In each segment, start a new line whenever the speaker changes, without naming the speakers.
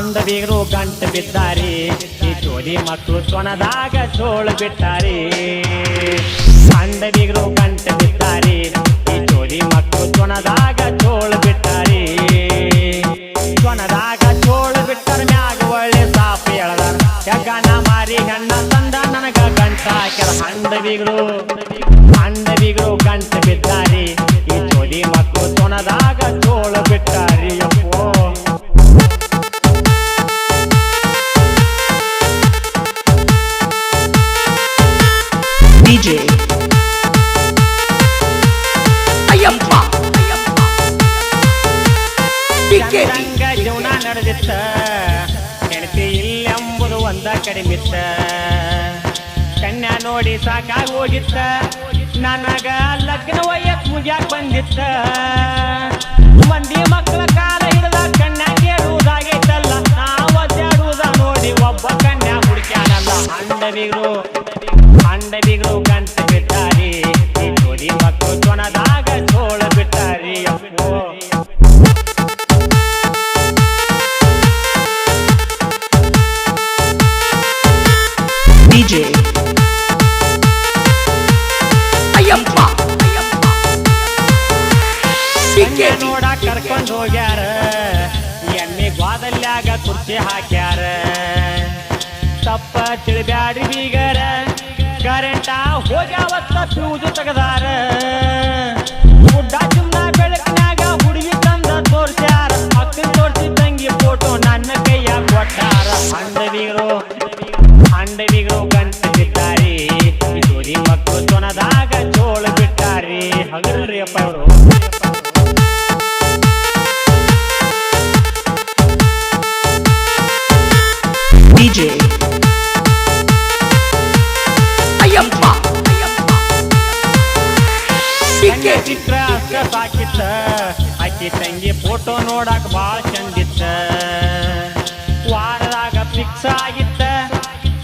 ಬೀಗರು ಗಂಟು ಬಿದ್ದಾರೆ. ಈ ಜೋಡಿ ಮಕ್ಕಳು ತೊಣದಾಗ ಚೋಳು ಬಿಟ್ಟಾರೆ. ಪಾಂಡವಿಗರು ಗಂಟು ಬಿದ್ದಾರೆ. ಈ ಜೋಡಿ ಮಕ್ಕಳು ತೊಣದಾಗ ಚೋಳು ಬಿಟ್ಟಾರೆ. ಸೊನದಾಗ ಚೋಳು ಬಿಟ್ಟರ ಮ್ಯಾಗ ಒಳ್ಳೆ ಸಾಪ ಎಳದಾರ. ಯಗನ ಮಾರಿ ಗಂಡ ತಂದ ನನಗ ಗಂಟ ಹಾಕ್ಯಾರ ಪಾಂಡವಿಗರು ಪಾಂಡವಿಗರು ಗಂಟು ಬಿದ್ದಾರಿ. ಚಂದಂಗ ಜೀವನ ನಡೆದಿತ್ತ. ಹೆಂಡತಿ ಇಲ್ಲೆಂಬುದು ಒಂದ ಕಡಿಮಿತ್ತ. ಕನ್ಯಾ ನೋಡಿ ಸಾಕಾಗಿ ಹೋಗಿತ್ತ. ನನಗ ಲಗ್ನ ವಯಕ್ ಮುಗ್ಯಾಕ್ ಬಂದಿತ್ತ. ಮಂದಿ ಮಕ್ಕಳ ಕಾಲ ಹಿಡಿದ ಕನ್ಯಾ ಕೇಳುವುದಾಗೈತಲ್ಲ ನಾವು ಅಡ್ಡಾಡುವುದ ನೋಡಿ ಒಬ್ಬ ಕನ್ಯಾ ಹುಡುಕ್ಯಾನಲ್ಲ. ಅಂಡವಿಗಳು ಅಂಡವಿಗಳು ಕಂತ ಬಿಟ್ಟಾರಿ. ಜೋಡಿ ಮಕ್ಕಳು ಚೊಣದಾಗ ಚೋಳ ಬಿಟ್ಟಾರಿ. ಅಪ್ಪೋ.
ಟಿಕೆಟ್
ನೋಡ ಕರ್ಕೊಂಡು ಹೋಗ್ಯಾರ. ಎಮ್ಮೆ ಗ್ವಾದಲ್ಯಾಗ ಕುರ್ಚಿ ಹಾಕ್ಯಾರ. ತಪ್ಪ ತಿಳಿಬ್ಯಾಡ್ರಿ ಬೀಗರ. ಕರೆಂಟ ಹೋಗ್ಯಾವತ್ತ ಫ್ಯೂಜ್ ತೆಗದಾರ. ಅಂಡವಿಗಳು ಗಂಟು ಬಿಟ್ಟಾರಿ ಜೋಡಿ ಮಕ್ಕಳು ತೊನದಾಗ ಚೋಳ ಬಿಟ್ಟಾರಿ. ಹಗಲ್ರಿ ಅಪ್ಪ ಅವರು.
DJ ಅಯ್ಯಪ್ಪ. ಟಿಕೆಟ್
ಚಿತ್ರ ಅಷ್ಟ ಸಾಕಿತ್ತ. ಆಕಿ ತಂಗಿ ಫೋಟೋ ನೋಡಕ್ ಬಾಳ ಚಂದಿತ್ತ.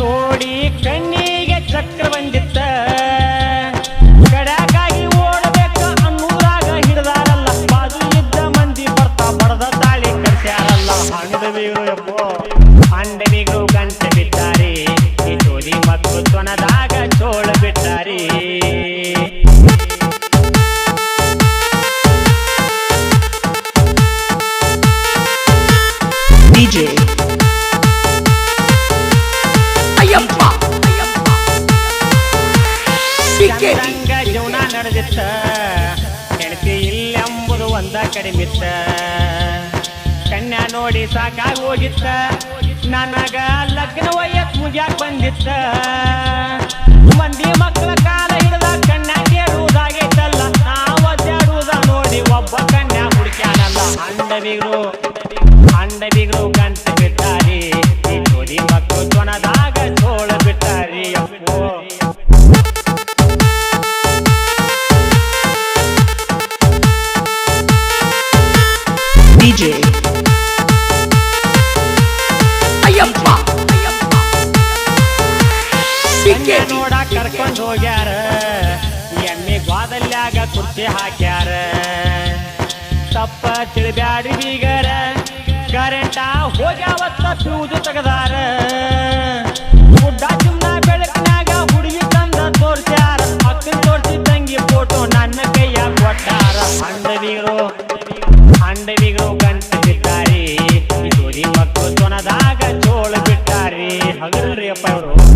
ನೋಡಿ ಕಣ್ಣಿಗೆ ಚಕ್ರ ಬಂದಿತ್ತ. ಕಡಕಾಗಿ ಓಡಬೇಕ ಅನ್ನೂರಾಗ ಹಿಡ್ದಾರಲ್ಲ. ಬಾಜು ಇದ್ದ ಮಂದಿ ಬರ್ತಾ ಬಡದ ತಾಳಿ ಕಟ್ಸ್ಯಾರಲ್ಲ. ಹಂಡವಿಗಳು ಎಪ್ಪೋ ಹಂಡವಿಗಳು ಗಂಟೆ ಬಿಟ್ಟಾರಿ. ಈ ಜೋಡಿ ಮತ್ತು ತೊನದಾಗ ಚೋಳ ಬಿಟ್ಟಾರಿ.
DJ
ಚಂದಂಗ ಜೀವನ ನಡೆದಿತ್ತ. ಹೆಂಡತಿ ಇಲ್ಲೆಂಬುದು ಒಂದ ಕಡಿಮಿತ್ತ. ಕನ್ಯಾ ನೋಡಿ ಸಾಕಾಗಿ ಹೋಗಿತ್ತ ನನಗ ಲಗ್ನ ವಯಸ್ ಮುಗ್ಯಾಕ್ ಬಂದಿತ್ತ. ಮಂದಿ ಮಕ್ಕಳ ಕಾಲ ಹಿಡಿದ ಕನ್ಯಾ ಕೇಳುವುದಾಗೈತಲ್ಲ. ನಾವು ಅಡ್ಡಾಡುವುದ ನೋಡಿ ಒಬ್ಬ ಕನ್ಯಾ ಹುಡುಕ್ಯಾನಲ್ಲ. ಅಂಡವಿಗಳು ಅಂಡವಿಗಳು ಗಂಟೆ ಬಿಟ್ಟಾರಿ. ಈ ಜೋಡಿ ಮಕ್ಕಳು ತೊಣದಾಗ
DJ ಅಯ್ಯಪ್ಪ.
ನೋಡ ಕರ್ಕೊಂಡು ಹೋಗ್ಯಾರ. ಎಮ್ಮೆ ಗ್ವಾದಲ್ಯಾಗ ಕುರ್ತಿ ಹಾಕ್ಯಾರ. ತಪ್ಪ ತಿಳಿಬ್ಯಾಡಿ ಬೀಗರ. ಕರೆಂಟ ಹೋಗ್ಯಾವತ್ತ ಪ್ಯೂದು ತೆಗದಾರ. ಗುಡ್ಡ ಚುಮ್ನ ಬೆಳಕಿನ್ಯಾಗ ಹುಡುಗಿ ತಂದ ತೋರ್ಸ್ಯಾರ. ಅಕ್ಕನ್ ತೋರ್ಸಿ ತಂಗಿ ಫೋಟೋ ನನ್ನ ಕೈಯಾಗ ಕೊಟ್ಟಾರ. ಅಂಡವಿಗಳು ಅಂಡವಿಗಳು ಅಪ್ಪ ಅವರು